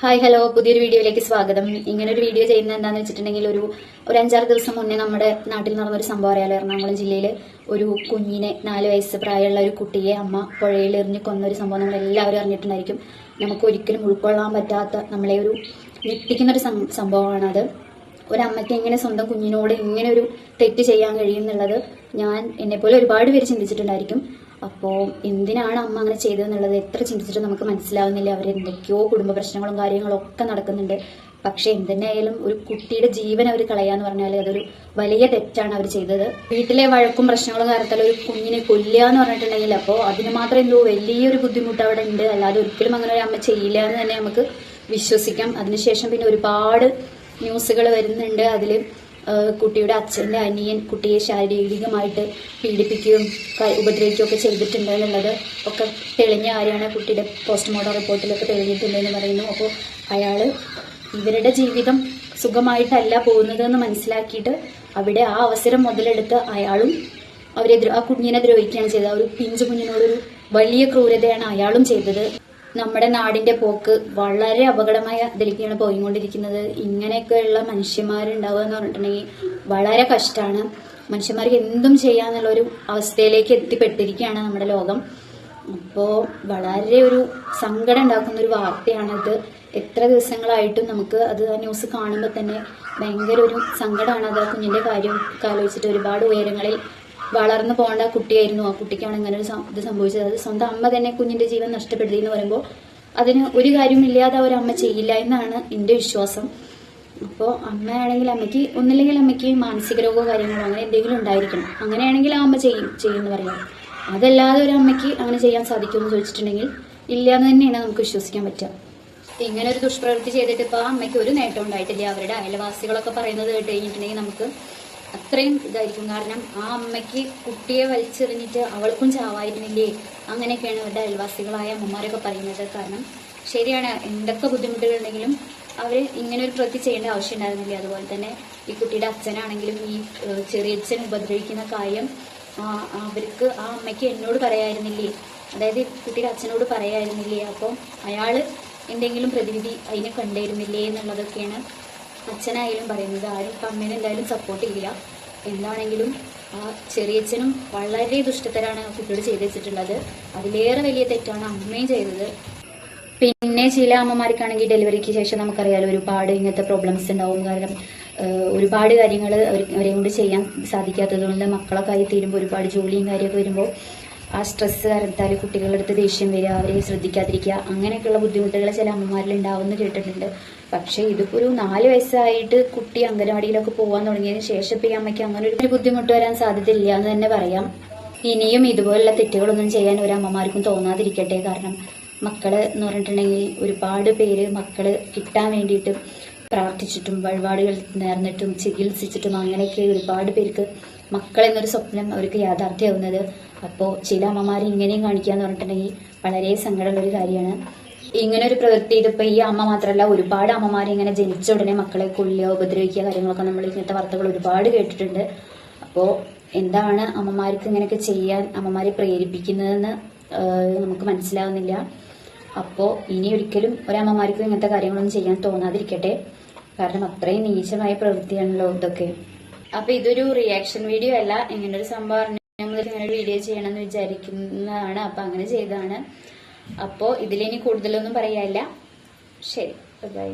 Hi hello. പുതിയൊരു വീഡിയോയിലേക്ക് സ്വാഗതം. ഇങ്ങനെ ഒരു വീഡിയോ ചെയ്യുന്നത് എന്താണെന്ന് വെച്ചിട്ടുണ്ടെങ്കിൽ ഒരു ഒരു അഞ്ചാറ് ദിവസം മുന്നേ നമ്മുടെ നാട്ടിൽ നടന്നൊരു സംഭവം അറിയാലോ. എറണാകുളം ജില്ലയിൽ ഒരു കുഞ്ഞിനെ നാല് വയസ്സ് പ്രായമുള്ള ഒരു കുട്ടിയെ അമ്മ പുഴയിൽ എറിഞ്ഞ് കൊന്ന ഒരു സംഭവം നമ്മൾ എല്ലാവരും അറിഞ്ഞിട്ടുണ്ടായിരിക്കും. നമുക്ക് ഒരിക്കലും ഉൾക്കൊള്ളാൻ പറ്റാത്ത നമ്മളെ ഒരു ഞെട്ടിക്കുന്ന ഒരു സംഭവമാണത്. ഒരമ്മയ്ക്ക് എങ്ങനെ സ്വന്തം കുഞ്ഞിനോട് ഇങ്ങനെ ഒരു തെറ്റ് ചെയ്യാൻ കഴിയും എന്നുള്ളത് ഞാൻ എന്നെപ്പോലെ ഒരുപാട് പേര് ചിന്തിച്ചിട്ടുണ്ടായിരിക്കും. അപ്പോൾ എന്തിനാണ് അമ്മ അങ്ങനെ ചെയ്തതെന്നുള്ളത് എത്ര ചിന്തിച്ചിട്ടും നമുക്ക് മനസ്സിലാവുന്നില്ല. അവർ എന്തൊക്കെയോ കുടുംബ പ്രശ്നങ്ങളും കാര്യങ്ങളും ഒക്കെ നടക്കുന്നുണ്ട്. പക്ഷെ എന്തിനായാലും ഒരു കുട്ടിയുടെ ജീവൻ അവർ കളയാന്ന് പറഞ്ഞാൽ അതൊരു വലിയ തെറ്റാണ് അവർ ചെയ്തത്. വീട്ടിലെ വഴക്കും പ്രശ്നങ്ങളും കാരണത്താൽ ഒരു കുഞ്ഞിനെ കൊല്ലുക എന്ന് പറഞ്ഞിട്ടുണ്ടെങ്കിൽ അപ്പോൾ അതിന് മാത്രം എന്തോ വലിയൊരു ബുദ്ധിമുട്ട് അവിടെ ഉണ്ട്. അല്ലാതെ ഒരിക്കലും അങ്ങനെ ഒരു അമ്മ ചെയ്യില്ല എന്ന് തന്നെ നമുക്ക് വിശ്വസിക്കാം. അതിനുശേഷം പിന്നെ ഒരുപാട് ന്യൂസുകൾ വരുന്നുണ്ട്. അതിൽ കുട്ടിയുടെ അച്ഛന്റെ അനിയൻ കുട്ടിയെ ശാരീരികമായിട്ട് പീഡിപ്പിക്കുകയും ഉപദ്രവിക്കുകയൊക്കെ ചെയ്തിട്ടുണ്ട് എന്നുള്ളത് ഒക്കെ തെളിഞ്ഞ കാര്യമാണ്. കുട്ടിയുടെ പോസ്റ്റ്മോർട്ടം റിപ്പോർട്ടിലൊക്കെ തെളിഞ്ഞിട്ടുണ്ടെന്ന് പറയുന്നു. അപ്പോൾ അയാൾ ഇവരുടെ ജീവിതം സുഖമായിട്ടല്ല പോകുന്നതെന്ന് മനസ്സിലാക്കിയിട്ട് അവിടെ ആ അവസരം മുതലെടുത്ത് അയാളും അവരെ ആ കുഞ്ഞിനെ ദ്രോഹിക്കുകയാണ് ചെയ്തത്. ആ ഒരു പിഞ്ചു കുഞ്ഞിനോടൊരു വലിയ ക്രൂരതയാണ് അയാളും ചെയ്തത്. നമ്മുടെ നാടിന്റെ പോക്ക് വളരെ അപകടമായ ഇതിലേക്കാണ് പോയിക്കൊണ്ടിരിക്കുന്നത്. ഇങ്ങനെയൊക്കെയുള്ള മനുഷ്യന്മാരുണ്ടാവുക എന്ന് പറഞ്ഞിട്ടുണ്ടെങ്കിൽ വളരെ കഷ്ടമാണ് മനുഷ്യന്മാർക്ക് എന്തും ചെയ്യാന്നുള്ള ഒരു അവസ്ഥയിലേക്ക് എത്തിപ്പെട്ടിരിക്കുകയാണ് നമ്മുടെ ലോകം. അപ്പോൾ വളരെ ഒരു സങ്കടം ഉണ്ടാക്കുന്ന ഒരു വാർത്തയാണിത്. എത്ര ദിവസങ്ങളായിട്ടും നമുക്ക് അത് ആ ന്യൂസ് കാണുമ്പോൾ തന്നെ ഭയങ്കര ഒരു സങ്കടമാണ് അത് ആ കാര്യം ആലോചിച്ചിട്ട് ഒരുപാട് ഉയരങ്ങളിൽ വളർന്നു പോകേണ്ട കുട്ടിയായിരുന്നു. ആ കുട്ടിക്കാണ് ഇങ്ങനെ ഒരു ഇത് സംഭവിച്ചത്. അത് സ്വന്തം അമ്മ തന്നെ കുഞ്ഞിന്റെ ജീവൻ നഷ്ടപ്പെടുത്തി എന്ന് പറയുമ്പോൾ അതിന് ഒരു കാര്യമില്ലാതെ ഒരു അമ്മ ചെയ്യില്ല എന്നാണ് എന്റെ വിശ്വാസം. അപ്പോൾ അമ്മയാണെങ്കിൽ അമ്മയ്ക്ക് ഒന്നില്ലെങ്കിൽ അമ്മയ്ക്ക് മാനസിക രോഗമോ കാര്യങ്ങളോ അങ്ങനെ എന്തെങ്കിലും ഉണ്ടായിരിക്കണം. അങ്ങനെയാണെങ്കിൽ ആ അമ്മ ചെയ്യും ചെയ്യുമെന്ന് പറയാം അതല്ലാതെ ഒരു അമ്മയ്ക്ക് അങ്ങനെ ചെയ്യാൻ സാധിക്കുമെന്ന് ചോദിച്ചിട്ടുണ്ടെങ്കിൽ ഇല്ല എന്ന് തന്നെയാണ് നമുക്ക് വിശ്വസിക്കാൻ പറ്റുക. ഇങ്ങനെ ഒരു ദുഷ്പ്രവൃത്തി ചെയ്തിട്ട് ഇപ്പോൾ ആ അമ്മയ്ക്ക് ഒരു നേട്ടം ഉണ്ടായിട്ടില്ല. അവരുടെ അയൽവാസികളൊക്കെ പറയുന്നത് കേട്ട് കഴിഞ്ഞിട്ടുണ്ടെങ്കിൽ നമുക്ക് അത്രയും ഇതായിരിക്കും. കാരണം ആ അമ്മയ്ക്ക് കുട്ടിയെ വലിച്ചെറിഞ്ഞിട്ട് അവൾക്കും ചാവായിരുന്നില്ലേ? അങ്ങനെയൊക്കെയാണ് അവരുടെ അയൽവാസികളായ അമ്മമാരൊക്കെ പറയുന്നത്. കാരണം ശരിയാണ് എന്തൊക്കെ ബുദ്ധിമുട്ടുകൾ ഉണ്ടെങ്കിലും അവർ ഇങ്ങനെ ഒരു പ്രവൃത്തി ചെയ്യേണ്ട ആവശ്യം ഉണ്ടായിരുന്നില്ല? അതുപോലെ തന്നെ ഈ കുട്ടിയുടെ അച്ഛനാണെങ്കിലും ഈ ചെറിയ അച്ഛൻ ഉപദ്രവിക്കുന്ന കാര്യം അവർക്ക് ആ അമ്മയ്ക്ക് എന്നോട് പറയായിരുന്നില്ലേ? അതായത് കുട്ടിയുടെ അച്ഛനോട് പറയായിരുന്നില്ലേ? അപ്പം അയാൾ എന്തെങ്കിലും പ്രതിവിധി അതിനെ കണ്ടിരുന്നില്ലേ എന്നുള്ളതൊക്കെയാണ് അച്ഛനായാലും പറയുന്നത് ആരും ഇപ്പം അമ്മേനെ എന്തായാലും സപ്പോർട്ട് ചെയ്യില്ല. എന്താണെങ്കിലും ആ ചെറിയച്ഛനും വളരെ ദുഷ്ടത്തരാണ് കുട്ടിയോട് ചെയ്തു വെച്ചിട്ടുള്ളത്. അതിലേറെ വലിയ തെറ്റാണ് അമ്മയും ചെയ്തത്. പിന്നെ ചില അമ്മമാർക്കാണെങ്കിൽ ഡെലിവറിക്ക് ശേഷം നമുക്കറിയാലോ ഒരുപാട് ഇങ്ങനത്തെ പ്രോബ്ലംസ് ഉണ്ടാവും. കാരണം ഒരുപാട് കാര്യങ്ങൾ അവരെ കൊണ്ട് ചെയ്യാൻ സാധിക്കാത്തത് കൊണ്ട് മക്കളൊക്കെ ആയി തീരുമ്പോൾ ഒരുപാട് ജോലിയും കാര്യമൊക്കെ വരുമ്പോൾ ആ സ്ട്രെസ് കാരണത്താൽ കുട്ടികളുടെ അടുത്ത് ദേഷ്യം വരിക അവരെ ശ്രദ്ധിക്കാതിരിക്കുക അങ്ങനെയൊക്കെയുള്ള ബുദ്ധിമുട്ടുകൾ ചില അമ്മമാരിൽ ഉണ്ടാവുമെന്ന് കേട്ടിട്ടുണ്ട്. പക്ഷേ ഇതിപ്പോ ഒരു നാല് വയസ്സായിട്ട് കുട്ടി അംഗനവാടിയിലൊക്കെ പോകാൻ തുടങ്ങിയതിന് ശേഷം ഈ അമ്മയ്ക്ക് അങ്ങനെ ഒരു ബുദ്ധിമുട്ട് വരാൻ സാധ്യതയില്ല എന്ന് തന്നെ പറയാം. ഇനിയും ഇതുപോലുള്ള തെറ്റുകളൊന്നും ചെയ്യാൻ ഒരു അമ്മമാർക്കും തോന്നാതിരിക്കട്ടെ. കാരണം മക്കൾ എന്ന് പറഞ്ഞിട്ടുണ്ടെങ്കിൽ ഒരുപാട് പേര് മക്കൾ കിട്ടാൻ വേണ്ടിയിട്ട് പ്രാർത്ഥിച്ചിട്ടും വഴിപാടുകൾ നേർന്നിട്ടും ചികിത്സിച്ചിട്ടും അങ്ങനെയൊക്കെ ഒരുപാട് പേർക്ക് മക്കളെന്നൊരു സ്വപ്നം അവർക്ക് യാഥാർത്ഥ്യമാവുന്നത്. അപ്പോൾ ചില അമ്മമാർ ഇങ്ങനെയും കാണിക്കുക എന്ന് പറഞ്ഞിട്ടുണ്ടെങ്കിൽ വളരെ സങ്കടമുള്ള ഒരു കാര്യമാണ്. ഇങ്ങനെ ഒരു പ്രവൃത്തി ഇതിപ്പോൾ ഈ അമ്മ മാത്രമല്ല ഒരുപാട് അമ്മമാർ ഇങ്ങനെ ജനിച്ച ഉടനെ മക്കളെ കൊല്ലുക ഉപദ്രവിക്കുക കാര്യങ്ങളൊക്കെ നമ്മൾ ഇങ്ങനത്തെ വാർത്തകൾ ഒരുപാട് കേട്ടിട്ടുണ്ട്. അപ്പോൾ എന്താണ് അമ്മമാർക്ക് ഇങ്ങനെയൊക്കെ ചെയ്യാൻ അമ്മമാരെ പ്രേരിപ്പിക്കുന്നതെന്ന് നമുക്ക് മനസ്സിലാവുന്നില്ല. അപ്പോൾ ഇനി ഒരിക്കലും ഒരമ്മമാർക്കും ഇങ്ങനത്തെ കാര്യങ്ങളൊന്നും ചെയ്യാൻ തോന്നാതിരിക്കട്ടെ. കാരണം അത്രയും നീചമായ പ്രവൃത്തിയാണല്ലോ ഇതൊക്കെ. അപ്പൊ ഇതൊരു റിയാക്ഷൻ വീഡിയോ അല്ല. ഇങ്ങനൊരു സംഭവം അറിഞ്ഞാൽ ഇങ്ങനെ വീഡിയോ ചെയ്യണമെന്ന് വിചാരിക്കുന്നതാണ്. അപ്പൊ അങ്ങനെ ചെയ്തതാണ്. അപ്പോൾ ഇതിലിനി കൂടുതലൊന്നും പറയാനില്ല. ശരി ബൈ